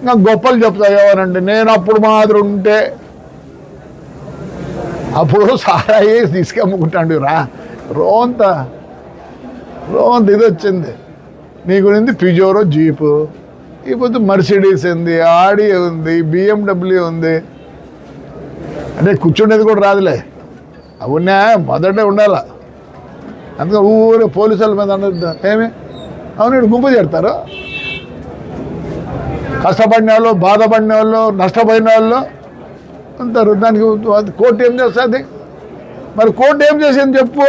ఇంకా గొప్పలు చెప్తా నేను అప్పుడు మాదిరి ఉంటే అప్పుడు సారాయి తీసుకెమ్ముకుంటాడు రా. రోంత రోంత ఇది వచ్చింది. నీ గురించి పిజోరో జీపు ఇప్పుడు మర్సిడీస్ ఉంది ఆడి ఉంది బిఎండబ్ల్యూ ఉంది. అంటే కూర్చుండేది కూడా రాదులే. అవునా మొదటే ఉండాల. అందుకని ఊరు పోలీసుల మీద అనొద్దు ఏమి? అవును గుంపు చేడతారు కష్టపడిన వాళ్ళు బాధపడిన వాళ్ళు నష్టపోయిన వాళ్ళు అంటారు దానికి కోర్టు ఏం చేస్తుంది? మరి కోర్టు ఏం చేసింది చెప్పు?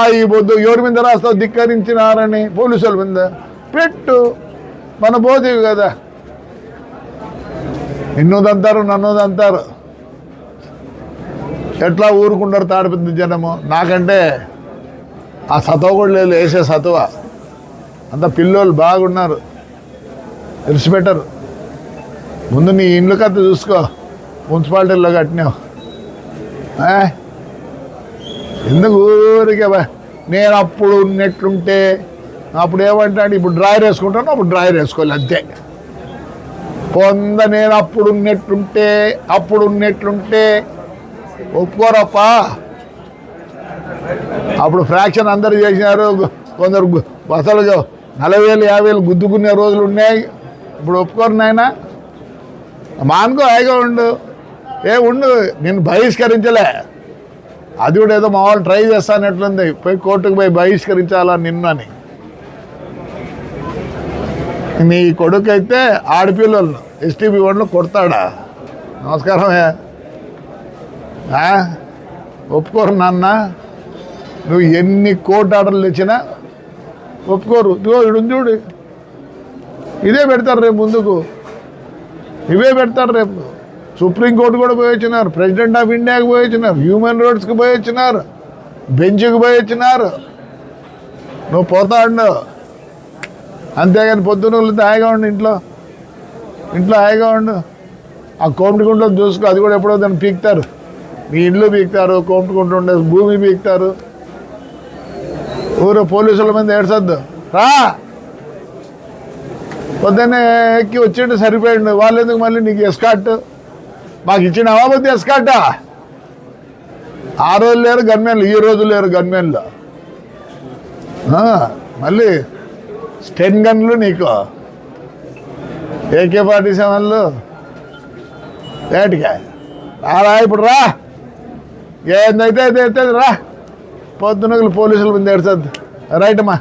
ఆ ఈ పొద్దు ఎవరి మీద రాస్తావు ధిక్కరించినారని పోలీసుల మీద పెట్టు. మన బోధివి కదా. నిన్నోదంటారు నన్నోదంటారు ఎట్లా ఊరుకుంటారు తాడిపెద్ద జనము? నాకంటే ఆ సతవ కూడా లేదు వేసే సతువ. అంత పిల్లోళ్ళు బాగున్నారు. విడిచిపెట్టరు ముందు నీ ఇండ్లు కథ చూసుకో. మున్సిపాలిటీలో కట్టినావు. ఎందుకు ఊరికే నేను అప్పుడు ఉన్నట్లుంటే అప్పుడు ఏమంటాడు? ఇప్పుడు డ్రాయర్ వేసుకుంటాను అప్పుడు డ్రాయర్ వేసుకోవాలి అంతే. పొంద నేను అప్పుడు ఉన్నట్లుంటే అప్పుడు ఉన్నట్లుంటే ఒప్పుకోరప్పా. అప్పుడు ఫ్రాక్షన్ అందరు చేసినారు కొందరు బసలు నలభై వేలు యాభై వేలు గుద్దుకునే రోజులు ఉన్నాయి. ఇప్పుడు ఒప్పుకోరు నాయన. మానుకో హాయిగా ఉండు. ఏ ఉండు. నేను బహిష్కరించలే. అది కూడా ఏదో మా వాళ్ళు ట్రై చేస్తానట్లుంది పోయి కోర్టుకు పోయి బహిష్కరించాలా నిన్ను అని. నీ కొడుకు అయితే ఆడపిల్లలను ఎస్టీబీ వాళ్ళు కొడతాడా? నమస్కారమే ఒప్పుకోరు నాన్న. నువ్వు ఎన్ని కోర్టు ఆర్డర్లు ఇచ్చినా ఒప్పుకోరు చూడు చూడు. ఇదే పెడతారు రేపు ముందుకు. ఇవే పెడతారు రేపు. సుప్రీంకోర్టు కూడా పోయి వచ్చినారు. ప్రెసిడెంట్ ఆఫ్ ఇండియాకి పోయి వచ్చినారు. హ్యూమన్ రైట్స్కి పోయి వచ్చినారు. బెంచ్కి పోయి వచ్చినారు. నువ్వు పోతా అంతేగాని పొద్దున్న హాయిగా ఉండు ఇంట్లో. ఇంట్లో హాయిగా ఉండు. ఆ కోమటిగుంట చూసుకో అది కూడా ఎప్పుడో దాన్ని పీకుతారు. మీ ఇల్లు పీకుతారు కోమటిగుంట ఉండే భూమి పీకుతారు. ఊరు పోలీసుల మీద ఏడ్చొద్దు. రా! పొద్దున్నే ఎక్కి వచ్చిండు సరిపోయిండు. వాళ్ళు ఎందుకు మళ్ళీ నీకు ఎస్కాట్ మాకు ఇచ్చిన అవాబద్ది ఎస్కాటా ఆ? రోజు లేరు గన్మెన్లు ఈ రోజు లేరు గన్మెన్లు మళ్ళీ స్టెన్ గన్లు నీకు. ఏకే ఫార్టీ సెవెన్లు. ఏటికా? రా ఇప్పుడు రా. ఏందైతే అయితే అయితే రా. పొద్దునకులు పోలీసుల ముందు ఏడ్చద్దు. రైట్ అమ్మా.